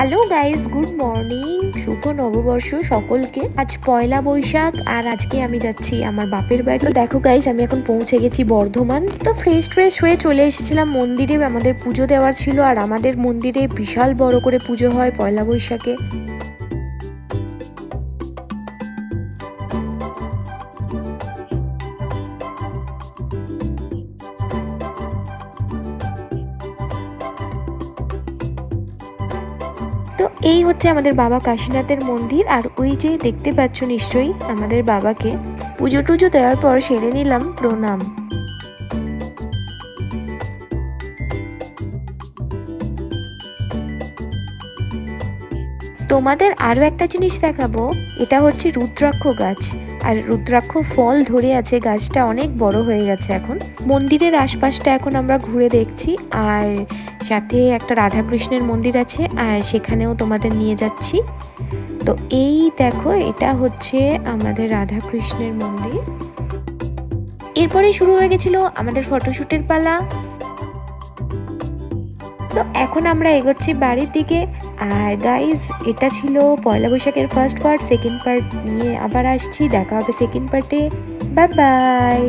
Hello guys good morning শুভ নববর্ষ সকলকে। আজ পয়লা বৈশাখ, আর আজকে আমি যাচ্ছি আমার বাপের বাড়ি। তো দেখো গাইস আমি এখন পৌঁছে গেছি বর্ধমান। তো ফ্রেশ ট্রেশ হয়ে চলে এসেছিলাম মন্দিরে। আমাদের পুজো দেওয়ার ছিল, আর আমাদের মন্দিরে বিশাল বড় করে পুজো হয় পয়লা বৈশাখে। এই হচ্ছে আমাদের বাবা কাশীনাথের মন্দির, আর ওই যে দেখতে পাচ্ছ নিশ্চয়ই আমাদের বাবাকে। পুজো টুজো দেওয়ার পর সেরে নিলাম প্রণাম। তোমাদের আরও একটা জিনিস দেখাবো, এটা হচ্ছে রুদ্রাক্ষ গাছ। আর রুদ্রাক্ষ ফল ধরে আছে, গাছটা অনেক বড় হয়ে গেছে এখন। মন্দিরের আশপাশটা এখন আমরা ঘুরে দেখছি, আর সাথে একটা রাধাকৃষ্ণের মন্দির আছে, আর সেখানেও তোমাদের নিয়ে যাচ্ছি। তো এই দেখো, এটা হচ্ছে আমাদের রাধাকৃষ্ণের মন্দির। এরপরে শুরু হয়ে গেছিল আমাদের ফটোশ্যুটের পালা। তো এখন আমরা এগোচ্ছি বাড়ির দিকে। আর গাইজ এটা ছিল পয়লা বৈশাখের ফার্স্ট পার্ট সেকেন্ড পার্ট নিয়ে আবার আসছি। দেখা হবে সেকেন্ড পার্টে বাই বাই